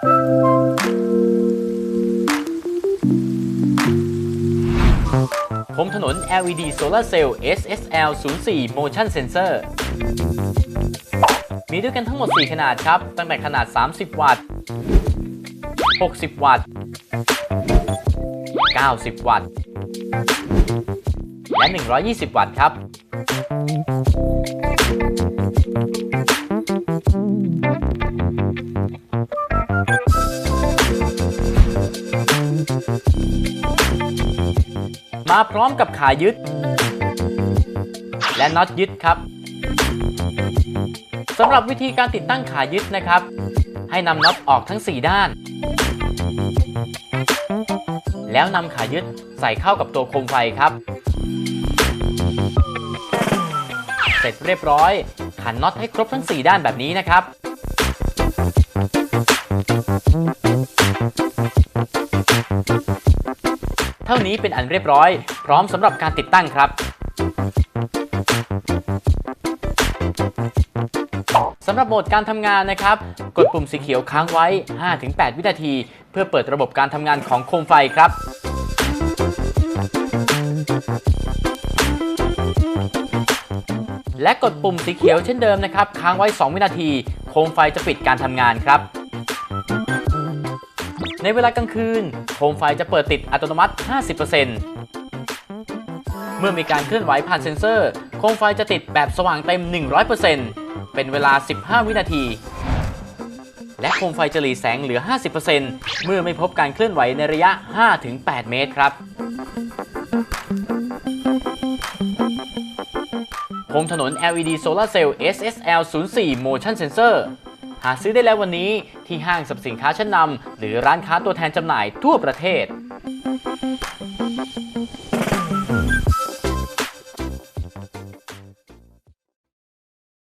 พรมถนน LED Solar Cell SSL 04 Motion Sensor มีด้วยกันทั้งหมด 4 ขนาดครับ ตั้งแต่ขนาด 30 วัตต์ 60 วัตต์ 90 วัตต์ และ 120 วัตต์ครับ มาพร้อมกับขายึด และน็อตยึดครับสำหรับวิธีการติดตั้งขายึดนะครับ ให้นำน็อตออกทั้ง 4 ด้าน แล้วนำขายึดใส่เข้ากับตัวโคมไฟครับ เสร็จเรียบร้อยขันน็อตให้ครบทั้ง 4 ด้านแบบนี้นะครับ เท่านี้เป็นอันเรียบร้อย พร้อมสำหรับการติดตั้งครับสำหรับโหมดการทำงานนะครับ กดปุ่มสีเขียวค้างไว้ 5-8 วินาที เพื่อเปิดระบบการทำงานของโคมไฟครับและกดปุ่มสีเขียวเช่นเดิมนะครับ ค้างไว้ 2 วินาที โคมไฟจะปิดการทำงานครับ ในเวลากลางคืนโคมไฟจะเปิดติดอัตโนมัติ 50%เมื่อมีการเคลื่อนไหวผ่านเซ็นเซอร์ โคมไฟจะติดแบบสว่างเต็ม 100%เป็นเวลา 15 วินาที และโคมไฟจะหลีแสงเหลือ 50%เมื่อไม่พบการเคลื่อนไหวในระยะ 5-8 เมตรครับโคมถนน LED Solar Cell SSL 04 Motion Sensor หาซื้อได้แล้ววันนี้ที่ห้างสรรพสินค้าชั้นนำหรือร้านค้าตัวแทนจำหน่ายทั่วประเทศ